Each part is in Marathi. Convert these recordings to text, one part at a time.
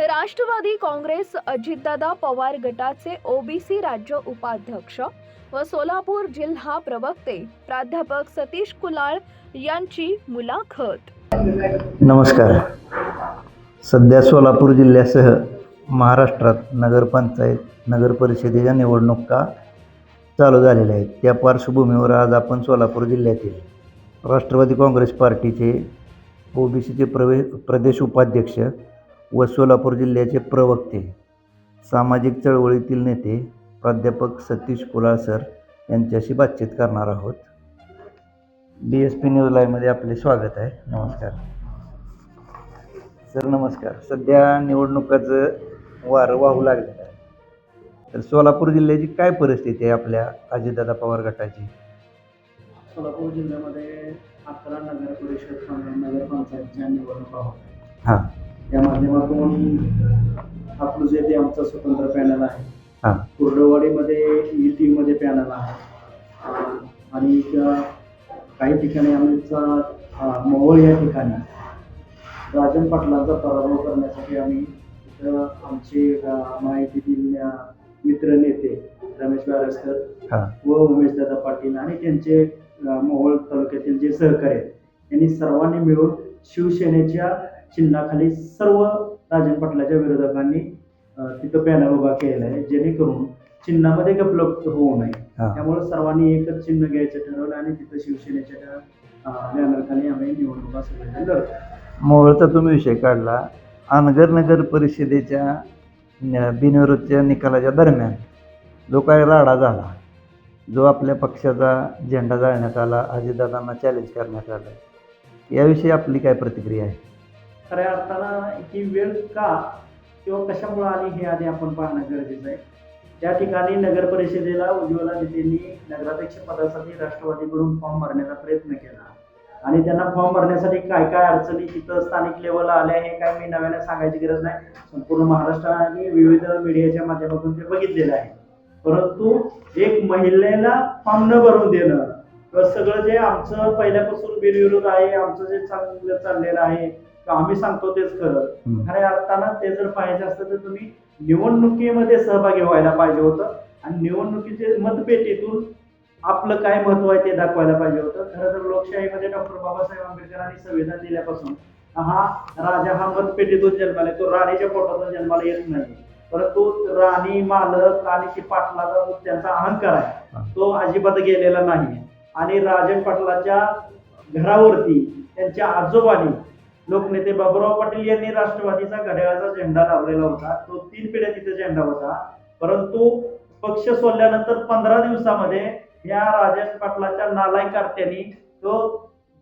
राष्ट्रवादी काँग्रेस अजितदादा पवार गटाचे ओबीसी राज्य उपाध्यक्ष व सोलापूर जिल्हा प्रवक्ते प्राध्यापक सतीश कुलाळ यांची मुलाखत. नमस्कार. सध्या सोलापूर जिल्ह्यासह महाराष्ट्रात नगरपंचायत नगर परिषदेच्या निवडणुका चालू झालेल्या आहेत. त्या पार्श्वभूमीवर आज आपण सोलापूर जिल्ह्यातील राष्ट्रवादी काँग्रेस पार्टीचे ओबीसीचे प्रवे प्रदेश उपाध्यक्ष व सोलापूर जिल्ह्याचे प्रवक्ते सामाजिक चळवळीतील नेते प्राध्यापक सतीश कुलाळ सर यांच्याशी बातचीत करणार आहोत. डी एस पी न्यूज लाईव्हमध्ये आपले स्वागत आहे. नमस्कार. सर नमस्कार. सध्या निवडणुकाचं वारं वाहू लागलेलं आहे. तर सोलापूर जिल्ह्याची काय परिस्थिती आहे आपल्या अजितदादा पवार गटाची? सोलापूर जिल्ह्यामध्ये अकरा नगर परिषद नगरपंचायतच्या निवडणुका होत आहेत. हां. या माध्यमातून आपलं जे ते आमचं स्वतंत्र पॅनल आहे. कुर्डवाडीमध्ये ई टीमध्ये पॅनल आहे. आणि काही ठिकाणी आमचा मोहोळ या ठिकाणी राजन पाटलांचा पराभव करण्यासाठी आम्ही आमचे माहितीतील अं, मित्र नेते रमेश वारसकर व उमेशदादा पाटील आणि त्यांचे मोहोळ तालुक्यातील जे सहकारी आहेत यांनी सर्वांनी मिळून शिवसेनेच्या चिन्हाखाली सर्व राजन पाटलाच्या विरोधकांनी तिथं पॅनल उभा केलेला आहे जेणेकरून चिन्हामध्ये गपलप होऊ नये. त्यामुळे सर्वांनी एकच चिन्ह घ्यायचं ठरवलं आणि तिथं शिवसेनेच्या बॅनरखाली आम्ही निवडणुका सगळ्यांनी लढतो मोहोळचा तुम्ही विषय काढला. अनगर नगर परिषदेच्या बिनविरोधच्या निकालाच्या दरम्यान जो काही राडा झाला. जो आपल्या पक्षाचा झेंडा जाळण्यात आला अजितदादांना चॅलेंज करण्यात आलं. याविषयी आपली काय प्रतिक्रिया आहे? खऱ्या अर्थानं ही वेळ का किंवा कशामुळे आली हे आधी आपण पाहणं गरजेचं आहे? त्या ठिकाणी नगर परिषदेला उज्ज्वला नेतेंनी नगराध्यक्ष पदासाठी राष्ट्रवादीकडून फॉर्म भरण्याचा प्रयत्न केला आणि त्यांना फॉर्म भरण्यासाठी काय काय अडचणी तिथं स्थानिक लेवलला आल्या हे काय मी नव्याने सांगायची गरज नाही. संपूर्ण महाराष्ट्राने विविध मीडियाच्या माध्यमातून ते बघितलेलं आहे. परंतु एक महिलेला फॉर्म न भरून देणं किंवा सगळं जे आमचं पहिल्यापासून बिनविरोध आहे आमचं जे चांगलं चाललेलं आहे आम्ही सांगतो तेच खरं. खऱ्या अर्थानं ते जर पाहिजे असतं तर तुम्ही निवडणुकीमध्ये सहभागी व्हायला पाहिजे होतं आणि निवडणुकीचे मतपेटीतून आपलं काय महत्त्व आहे ते दाखवायला पाहिजे होतं. खरं तर लोकशाहीमध्ये डॉक्टर बाबासाहेब आंबेडकरांनी संविधान दिल्यापासून हा राजा हा मतपेटीतून जन्माला तो राणीच्या पोटातून जन्माला येत नाही. परंतु राणी मालक आणि पाटलाचा त्यांचा अहंकार आहे. तो अजिबात गेलेला नाही आणि राजन पाटलाच्या घरावरती त्यांच्या आजोबांनी लोकनेते बाबुराव पाटील यांनी राष्ट्रवादीचा घड्याळाचा झेंडा लावलेला होता. तो तीन पिढ्या तिथे झेंडा होता. परंतु पक्ष सोडल्यानंतर पंधरा दिवसामध्ये या राजन पाटलाच्या नालायकारत्यांनी तो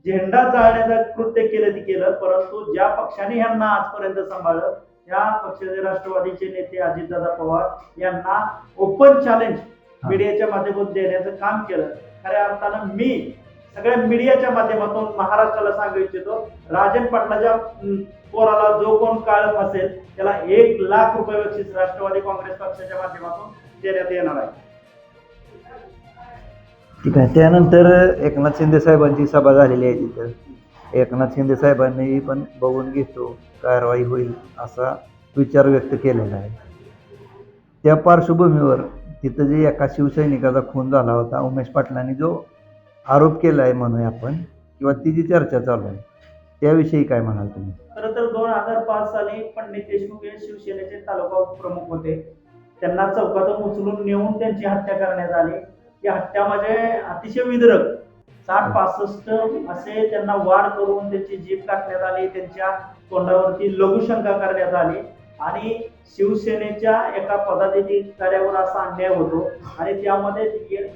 झेंडा जाळण्याचं कृत्य केलं ते केलं. परंतु ज्या पक्षाने ह्यांना आजपर्यंत सांभाळलं त्या पक्षाचे राष्ट्रवादीचे नेते अजितदादा पवार यांना ओपन चॅलेंज मीडियाच्या माध्यमातून देण्याचं काम केलं. खऱ्या अर्थानं मी सगळ्या मीडियाच्या माध्यमातून महाराष्ट्राला सांगू इच्छितो राजन पाटलाच्या पोराला जो कोण काळ असेल त्याला एक लाख रुपये बक्षीस राष्ट्रवादी काँग्रेस पक्षाच्या माध्यमातून देण्यात येणार आहे. ठीक आहे त्यानंतर एकनाथ शिंदे साहेबांची सभा झालेली आहे तिथं. एकनाथ शिंदे साहेबांनी पण बघून घेतो कारवाई होईल असा विचार व्यक्त केलेला आहे. त्या पार्श्वभूमीवर तिथं जे एका शिवसैनिकाचा खून झाला होता उमेश पाटलांनी जो आरोप केला आहे म्हणूया आपण किंवा ती जी चर्चा चालू आहे त्याविषयी काय म्हणाल तुम्ही? खरं तर दोन हजार पाच साली पंडित देशमुख हे शिवसेनेचे तालुका प्रमुख होते. त्यांना चौकातून उचलून नेऊन त्यांची हत्या करण्यात आली. ही हत्या म्हणजे अतिशय विदरक. साठ पासष्ट असे त्यांना वार करून त्यांची जीभ काढण्यात आली त्यांच्या तोंडावरती लघुशंका करण्यात आली. आणि शिवसेनेच्या एका पदाधिकाऱ्यावर असा अन्याय होतो. आणि त्यामध्ये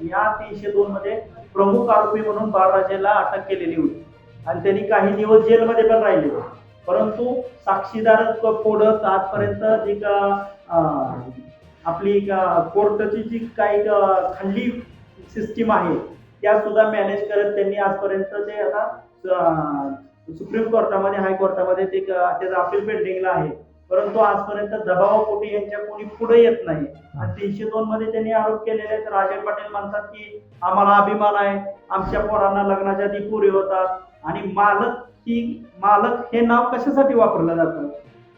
या तीनशे दोन मध्ये प्रमुख आरोपी म्हणून बाळराजेला अटक केलेली होती. आणि त्यांनी काही दिवस जेलमध्ये पण राहिले होते. परंतु साक्षीदार फोडत आजपर्यंत जी का आपली का- कोर्टाची जी काही खंडी सिस्टीम आहे त्या सुद्धा मॅनेज करत त्यांनी आजपर्यंत ते आता सुप्रीम कोर्टामध्ये हायकोर्टामध्ये ते त्याचं अपील पेंडिंगला आहे. परंतु आजपर्यंत दबावापोटी यांच्या कोणी पुढे येत नाही. आणि तीनशे दोन मध्ये त्यांनी आरोप केलेले आहेत. राजन पाटील म्हणतात की आम्हाला अभिमान आहे. आमच्या पोरांना लग्नाच्या आधी पुरे होतात. आणि मालक ही मालक हे नाव कशासाठी वापरलं जातं?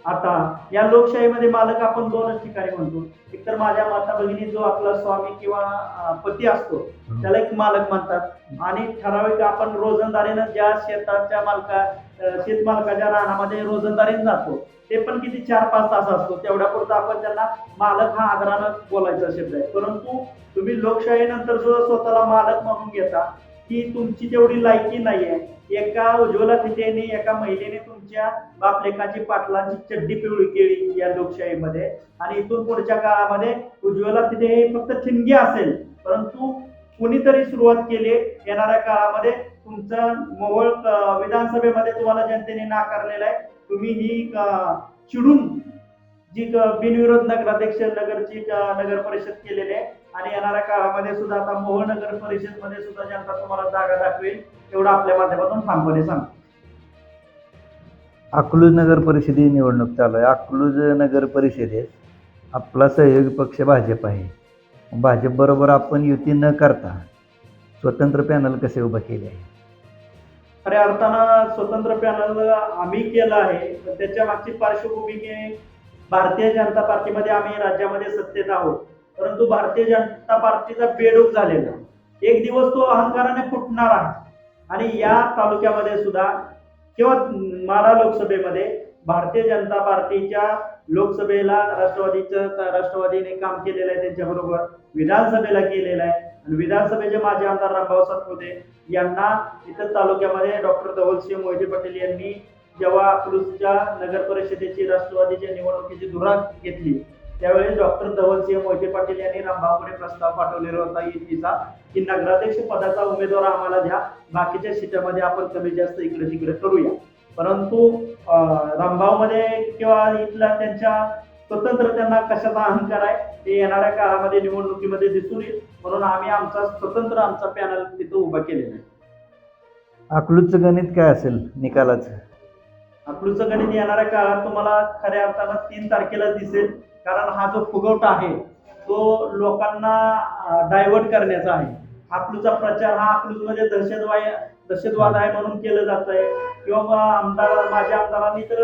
आता या लोकशाहीमध्ये मालक आपण दोनच ठिकाणी म्हणतो. एकतर माझ्या माता भगिनी जो आपला स्वामी किंवा पती असतो त्याला एक मालक म्हणतात. आणि ठराविक आपण रोजंदारीनं ज्या शेताच्या मालका शेतमालकाच्या रानामध्ये रोजंदारीनं जातो ते पण किती चार पाच तास असतो. तेवढ्या पुरता आपण त्यांना मालक हा आदरानं बोलायचा शब्द आहे परंतु तुम्ही लोकशाहीनंतर सुद्धा स्वतःला मालक म्हणून घेता की तुमची तेवढी लायकी नाही आहे एका उज्ज्वला तिथेने एका महिलेने तुमच्या बापलेकाची पाटलांची चड्डी पिवळी केली या लोकशाहीमध्ये. आणि इथून पुढच्या काळामध्ये उज्ज्वला तिथे हे फक्त ठिणगी असेल. परंतु कुणीतरी सुरुवात केली येणाऱ्या काळामध्ये तुमचं मोहोळ विधानसभेमध्ये तुम्हाला जनतेने नाकारलेलं आहे. तुम्ही ही चिडून जी बिनविरोध नगराध्यक्ष नगरची नगर परिषद केलेली आहे आणि येणाऱ्या काळामध्ये सुद्धा आता मोहोळ नगर परिषदमध्ये सुद्धा जनता तुम्हाला जागा दाखवेल एवढं आपल्या माध्यमातून ठामपणे सांगतो. अकलूज नगर परिषदेची निवडणूक चालू आहे. अकलूज नगर परिषदेत आपला सहयोगी पक्ष भाजप आहे. भाजपबरोबर आपण युती न करता स्वतंत्र पॅनल कसे उभं केले आहे? खऱ्या अर्थानं स्वतंत्र पॅनल आम्ही केलं आहे. त्याच्या मागची पार्श्वभूमी भारतीय जनता पार्टीमध्ये आम्ही राज्यामध्ये सत्तेत आहोत. परंतु भारतीय जनता पार्टीचा बेडूक झालेला. एक दिवस तो अहंकाराने फुटणार आहे. आणि या तालुक्यामध्ये सुद्धा किंवा मारा लोकसभेमध्ये भारतीय जनता पार्टीच्या लोकसभेला राष्ट्रवादीचं राष्ट्रवादीने काम केलेलं आहे त्यांच्याबरोबर विधानसभेला केलेलं आहे. आणि विधानसभेचे माजी आमदार रामभाऊ सातपुते यांना इथं तालुक्यामध्ये डॉक्टर धवलसिंह मोहिते पाटील यांनी जेव्हा अकलूजच्या नगर परिषदेची राष्ट्रवादीच्या निवडणुकीची धुरा घेतली त्यावेळी डॉक्टर धवलसिंह मोहिते पाटील यांनी रामभाऊकडे प्रस्ताव पाठवलेला होता. युतीचा की नगराध्यक्ष पदाचा उमेदवार आम्हाला द्या बाकीच्या सीटामध्ये आपण कमी जास्त इकडे तिकडे करूया. परंतु अं, रामभाऊमध्ये किंवा इथल्या त्यांच्या स्वतंत्र त्यांना कशाचा अहंकार आहे ते येणाऱ्या काळामध्ये निवडणुकीमध्ये दिसून येईल. म्हणून आम्ही आमचा स्वतंत्र आमचा पॅनल तिथं उभा केलेला आहे. अकलूजचं गणित काय असेल निकालाचं? अकलूचं गणित येणाऱ्या काळात तुम्हाला खऱ्या अर्थानं तीन तारखेला दिसेल. कारण हा जो फुगवटा आहे तो लोकांना डायव्हर्ट करण्याचा आहे. अकलूचा प्रचार हा अकलूजमध्ये दहशतवाद दहशतवाद आहे म्हणून केलं जात आहे किंवा आमदार माझ्या आमदारांनी तर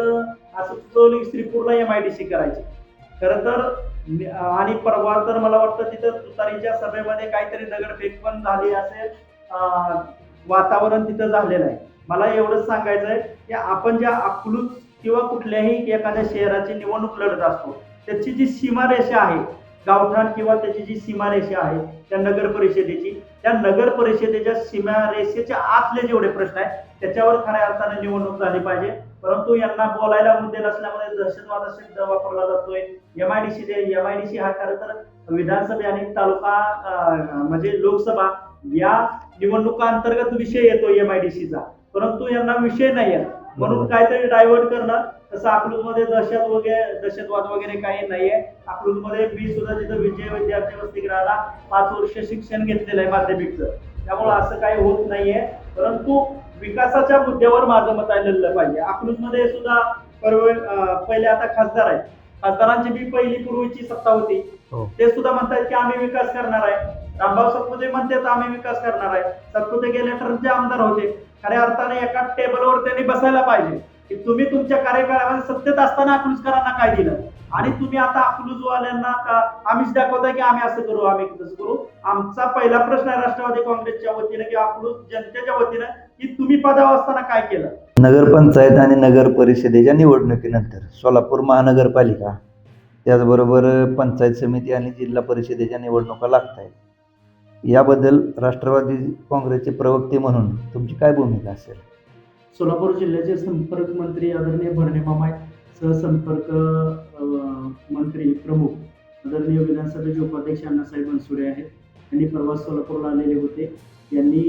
असं सुचवलं श्रीपूरला एम आय डी सी करायची. खरं तर आणि परवा तर मला वाटतं तिथं तुतारीच्या सभेमध्ये काहीतरी दगडफेक पण झाली असेल. वातावरण तिथं झालेलं आहे. मला एवढंच सांगायचं आहे की आपण ज्या अकलूज किंवा कुठल्याही एखाद्या शहराची निवडणूक लढत असतो त्याची जी सीमारेषा आहे गावठाण किंवा त्याची जी सीमारेषा आहे त्या नगर परिषदेची त्या नगर परिषदेच्या सीमारेषेच्या आतले जेवढे प्रश्न आहेत त्याच्यावर खऱ्या अर्थाने निवडणूक झाली पाहिजे. परंतु यांना बोलायला मुद्दे नसल्यामुळे दहशतवाद शब्द वापरला जातोय. एम आय डी सी दे एम आय डी सी हा खरं तर विधानसभे आणि तालुका म्हणजे लोकसभा या निवडणुका अंतर्गत विषय येतो एम आय डी सीचा परंतु यांना विषय नाही आहे. म्हणून. काहीतरी डायव्हर्ट करणं तसं अकलूजमध्ये दहशत वगैरे दहशतवाद वगैरे काही नाहीये. अकलूजमध्ये मी सुद्धा तिथं विजय विद्यार्थी वसतिगृहाला पाच वर्ष शिक्षण घेतलेलं आहे माध्यमिकचं. त्यामुळं असं काही होत नाहीये. परंतु विकासाच्या मुद्द्यावर माझं मत आलेलं पाहिजे. अकलूजमध्ये सुद्धा परवे पहिले आता खासदार आहेत. खासदारांची बी पहिली पूर्वीची सत्ता होती. हो. ते सुद्धा म्हणतात की आम्ही विकास करणार आहे. रामभाऊ सातपुते म्हणतात आम्ही विकास करणार आहे. सातपुते गेल्या टर्मचे आमदार होते. खऱ्या अर्थाने एका टेबलवर त्यांनी बसायला पाहिजे. की तुम्ही तुमच्या कार्यकाळामध्ये सत्तेत असताना अकलूजकरांना काय दिलं? आणि तुम्ही आता अकलूजवाल्यांना का आम्हीच दाखवताय की आम्ही असं करू आम्ही तसं करू? आमचा पहिला प्रश्न आहे राष्ट्रवादी काँग्रेसच्या वतीने किंवा अकलूज जनतेच्या वतीनं की तुम्ही पदावर असताना काय केलं? नगरपंचायत आणि नगर परिषदेच्या निवडणुकीनंतर सोलापूर महानगरपालिका त्याचबरोबर पंचायत समिती आणि जिल्हा परिषदेच्या निवडणुका लागत आहेत याबद्दल राष्ट्रवादी काँग्रेसचे प्रवक्ते म्हणून तुमची काय भूमिका असेल? सोलापूर जिल्ह्याचे संपर्क मंत्री आदरणीय भरणे मामा सहसंपर्क मंत्री प्रमुख आदरणीय विधानसभेचे उपाध्यक्ष अण्णासाहेब बनसुडे आहेत. यांनी परवा सोलापूरला आलेले होते. यांनी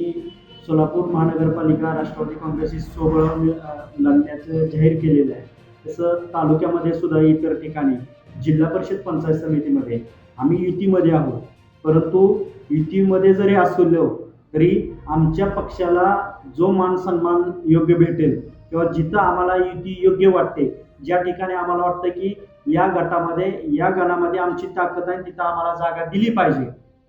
सोलापूर महानगरपालिका राष्ट्रवादी काँग्रेसशी सोबत लढण्याचं जाहीर केलेलं आहे. तसं तालुक्यामध्ये सुद्धा इतर ठिकाणी जिल्हा परिषद पंचायत समितीमध्ये आम्ही युतीमध्ये आहोत. परंतु युतीमध्ये जरी असलो तरी आमच्या पक्षाला जो मान सन्मान योग्य भेटेल किंवा जिथं आम्हाला युती योग्य वाटते ज्या ठिकाणी आम्हाला वाटतं की या गटामध्ये या गणामध्ये आमची ताकद आहे तिथं आम्हाला जागा दिली पाहिजे.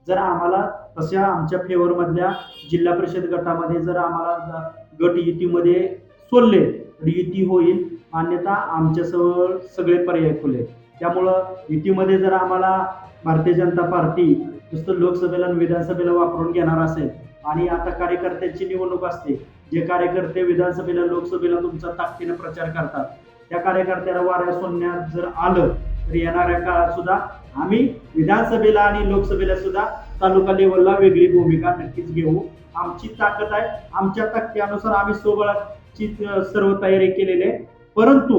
जर आम्हाला तशा आमच्या फेवरमधल्या जिल्हा परिषद गटामध्ये जर आम्हाला गट युतीमध्ये सोडले तर युती होईल अन्यथा आमच्यासमोर सगळे पर्याय खुले त्यामुळं युतीमध्ये जर आम्हाला भारतीय जनता पार्टी नुसतं लोकसभेला आणि विधानसभेला वापरून घेणार असेल आणि आता कार्यकर्त्यांची निवडणूक असते जे कार्यकर्ते विधानसभेला लोकसभेला तुमचा ताकदीनं प्रचार करतात त्या कार्यकर्त्याला वाऱ्या सोडण्यात जर आलं तर येणाऱ्या काळात सुद्धा आम्ही विधानसभेला आणि लोकसभेला सुद्धा तालुका लेवलला वेगळी भूमिका नक्कीच घेऊ. आमची ताकद आहे. आमच्या ताकदीनुसार आम्ही सोबळाची सर्व तयारी केलेली आहे. परंतु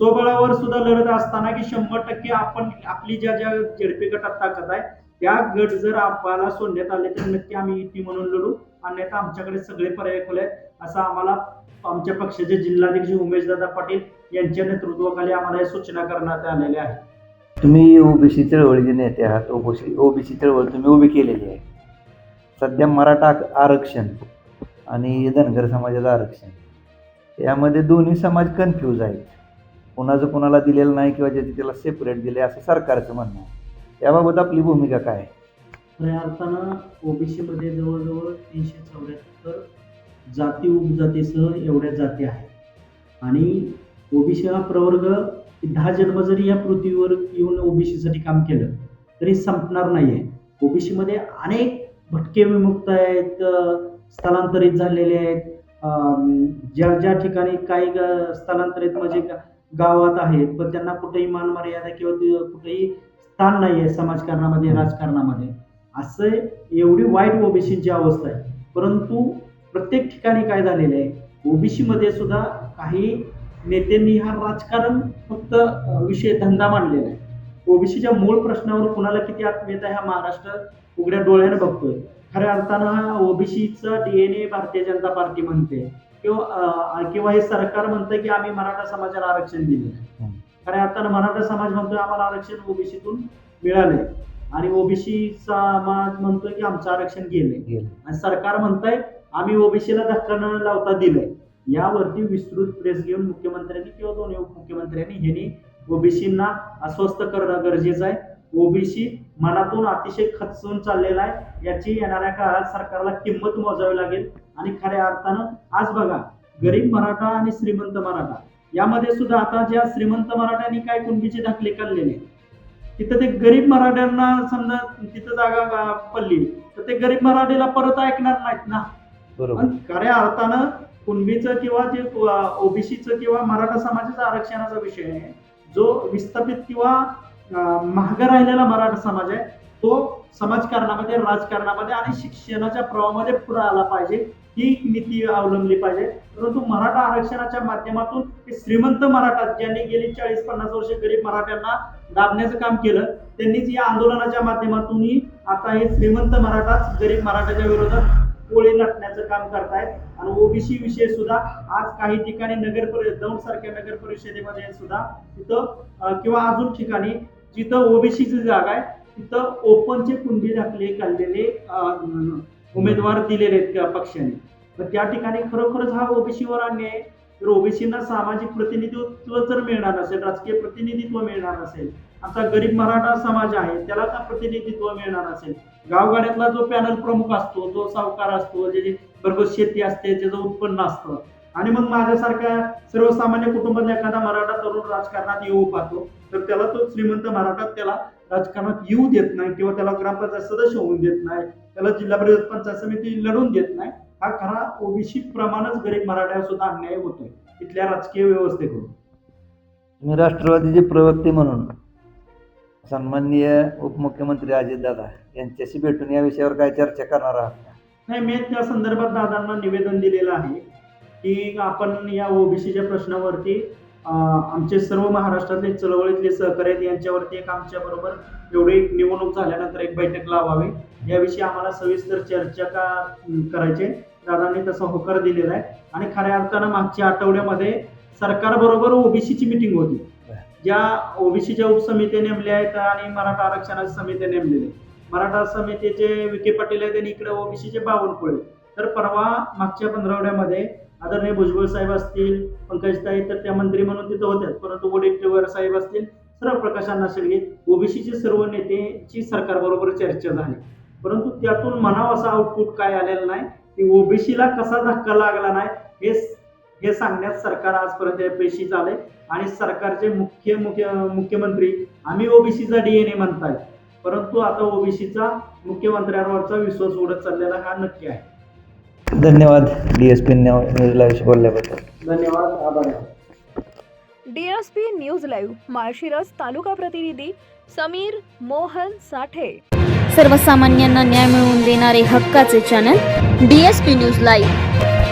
सोबळावर सुद्धा लढत असताना की शंभर टक्के आपण आपली ज्या ज्या झेडपी गटात ताकद आहे त्या गट जर आम्हाला सोडण्यात आले तर नक्की आम्ही युती म्हणून लढू. अन्यथा आमच्याकडे सगळे पर्याय खुले आहेत. असं आम्हाला आमच्या पक्षाचे जिल्हाध्यक्ष उमेशदादा पाटील यांच्या नेतृत्वाखाली आम्हाला या सूचना करण्यात आलेल्या आहेत. तुम्ही ओबीसी चळवळीचे नेते आहात ओबीसी ओबीसी चळवळ तुम्ही उभी केलेली आहे. सध्या मराठा आरक्षण आणि धनगर समाजाचं आरक्षण. यामध्ये दोन्ही समाज कन्फ्यूज आहेत. कोणाचं कुणाला दिलेलं नाही किंवा ज्याचे त्याला सेपरेट दिले असं सरकारचं म्हणणं आहे. याबाबत आपली भूमिका काय आहे? खऱ्या अर्थानं ओबीसीमध्ये जवळजवळ तीनशे चौऱ्याहत्तर जाती उपजातीसह एवढ्या जाती आहेत. आणि ओबीसी हा प्रवर्ग दहा जन्म जरी या पृथ्वीवर येऊन ओबीसीसाठी काम केलं तरी संपणार नाही आहे ओबीसीमध्ये अनेक भटके विमुक्त आहेत स्थलांतरित झालेले आहेत. ज्या ज्या ठिकाणी काही स्थलांतरित म्हणजे गावात आहेत पण त्यांना कुठेही मान मर्यादा किंवा कुठेही स्थान नाही आहे समाजकारणामध्ये राजकारणामध्ये. असं एवढी वाईट ओबीसीची अवस्था आहे. परंतु प्रत्येक ठिकाणी काय झालेलं आहे? ओबीसीमध्ये सुद्धा काही नेत्यांनी हा राजकारण फक्त विषय धंदा मांडलेला आहे. ओबीसीच्या मूळ प्रश्नावर कुणाला किती आत्मीयता आहे हा महाराष्ट्र उघड्या डोळ्याने बघतोय. खऱ्या अर्थानं हा ओबीसीचा डीएनए भारतीय जनता पार्टी म्हणते. किंवा किंवा हे सरकार म्हणतंय की आम्ही मराठा समाजाला आरक्षण दिले. खऱ्या अर्थानं मराठा समाज म्हणतोय आम्हाला आरक्षण ओबीसीतून मिळालंय. आणि ओबीसी समाज म्हणतोय की आमचं आरक्षण गेलंय. गेलं. आणि सरकार म्हणतंय आम्ही ओबीसीला धक्का न लावता दिलंय. यावरती विस्तृत प्रेस घेऊन मुख्यमंत्र्यांनी किंवा दोन्ही उपमुख्यमंत्र्यांनी ह्यांनी ओबीसींना अस्वस्थ करणं गरजेचं आहे. ओबीसी मनातून अतिशय खचून चाललेला आहे. याची येणाऱ्या काळात सरकारला किंमत मोजावी लागेल. आणि खऱ्या अर्थानं आज बघा गरीब मराठा आणि श्रीमंत मराठा यामध्ये सुद्धा आता ज्या श्रीमंत मराठ्यांनी काय कुणबीचे दाखले काढलेले तिथं ते गरीब मराठ्यांना समजा तिथं जागा पडली तर ते गरीब मराठीला परत ऐकणार नाहीत ना. खऱ्या अर्थानं कुणबीचं किंवा जे ओबीसीचं किंवा मराठा समाजाचा आरक्षणाचा विषय आहे जो विस्थापित किंवा महागा राहिलेला मराठा समाज आहे तो समाजकारणामध्ये राजकारणामध्ये आणि शिक्षणाच्या प्रवाहामध्ये पुढे आला पाहिजे ही नीती अवलंबली पाहिजे. परंतु मराठा आरक्षणाच्या माध्यमातून श्रीमंत मराठा ज्यांनी गेली चाळीस पन्नास वर्ष गरीब मराठ्यांना दाबण्याचं काम केलं त्यांनीच या आंदोलनाच्या माध्यमातूनही आता हे श्रीमंत मराठाच गरीब मराठाच्या विरोधात पोळे नटण्याचं काम करतायत. आणि ओबीसी विषय सुद्धा आज काही ठिकाणी नगर परिषद दौंड सारख्या नगर परिषदेमध्ये सुद्धा तिथं किंवा अजून ठिकाणी जिथं ओबीसीची जागा आहे तिथं ओपनचे कुंडी दाखले काढलेले उमेदवार दिलेले आहेत पक्षाने. तर त्या ठिकाणी खरोखरच हा ओबीसीवर अन्याय आहे. तर ओबीसींना सामाजिक प्रतिनिधित्व जर मिळणार नसेल राजकीय प्रतिनिधित्व मिळणार नसेल असा गरीब मराठा समाज आहे त्याला का प्रतिनिधित्व मिळणार असेल? गावगाड्यातला जो पॅनल प्रमुख असतो जो सावकार असतो जे भरघोस शेती असते त्याचं उत्पन्न असतं. आणि मग माझ्यासारख्या सर्वसामान्य कुटुंबातला एखादा मराठा तरुण राजकारणात येऊ पाहतो तर त्याला तो श्रीमंत मराठा त्याला राजकारणात येऊ देत नाही किंवा त्याला ग्रामपंचायत सदस्य होऊन देत नाही त्याला जिल्हा परिषद पंचायत समिती लढून देत नाही. हा खरा ओबीसी प्रमाणच गरीब मराठ्यावर सुद्धा अन्याय होतोय इथल्या राजकीय व्यवस्थेकडून. तुम्ही राष्ट्रवादीचे प्रवक्ते म्हणून सन्माननीय उपमुख्यमंत्री अजितदादा यांच्याशी भेटून या विषयावर काय चर्चा करणार आहात? नाही मी त्या संदर्भात दादांना निवेदन दिलेलं आहे की आपण या ओबीसीच्या प्रश्नावरती आमचे सर्व महाराष्ट्रातले चळवळीतले सहकारी आहेत यांच्यावरती एक आमच्या बरोबर एवढी निवडणूक झाल्यानंतर एक बैठक लावावी. याविषयी आम्हाला सविस्तर चर्चा का करायचे? दादांनी तसा होकार दिलेला आहे. आणि खऱ्या अर्थानं मागच्या आठवड्यामध्ये सरकारबरोबर ओबीसीची मिटिंग होती. ज्या ओबीसीच्या उपसमित्या नेमल्या आहेत आणि मराठा आरक्षणाच्या समित्या नेमलेल्या आहेत. मराठा समितीचे विखे पाटील आहेत आणि इकडे ओबीसीचे बावनकुळे तर परवा मागच्या पंधरावड्यामध्ये आदरणीय भुजबळ साहेब असतील पंकजताई तर त्या मंत्री म्हणून तिथं होत्या. परंतु वडेट्टीवार साहेब असतील सर्व प्रकाशांना शेळगे ओबीसीचे सर्व नेतेची सरकारबरोबर चर्चा झाली. परंतु त्यातून म्हणावं असं आउटपुट काय आलेलं नाही की ओबीसीला कसा धक्का लागला नाही हे हे सांगण्यात सरकार आजपर्यंत यशस्वी झाले आणि सरकारचे मुख्य मुख्य मुख्यमंत्री आम्ही ओबीसीचा डीएनए म्हणतायत. परंतु आता ओबीसीचा मुख्यमंत्र्यांवरचा विश्वास उडत चाललेला हा नक्की आहे. धन्यवाद. डी एस पी न्यूजला विषय बोलल्याबद्दल. धन्यवाद. आभार DSP news live Malshiras taluka प्रतिनिधी समीर मोहन साठे. सर्वसामान्यांना न्याय मिळवून देणारे हक्काचे चॅनल डीएसपी न्यूज लाईव्ह.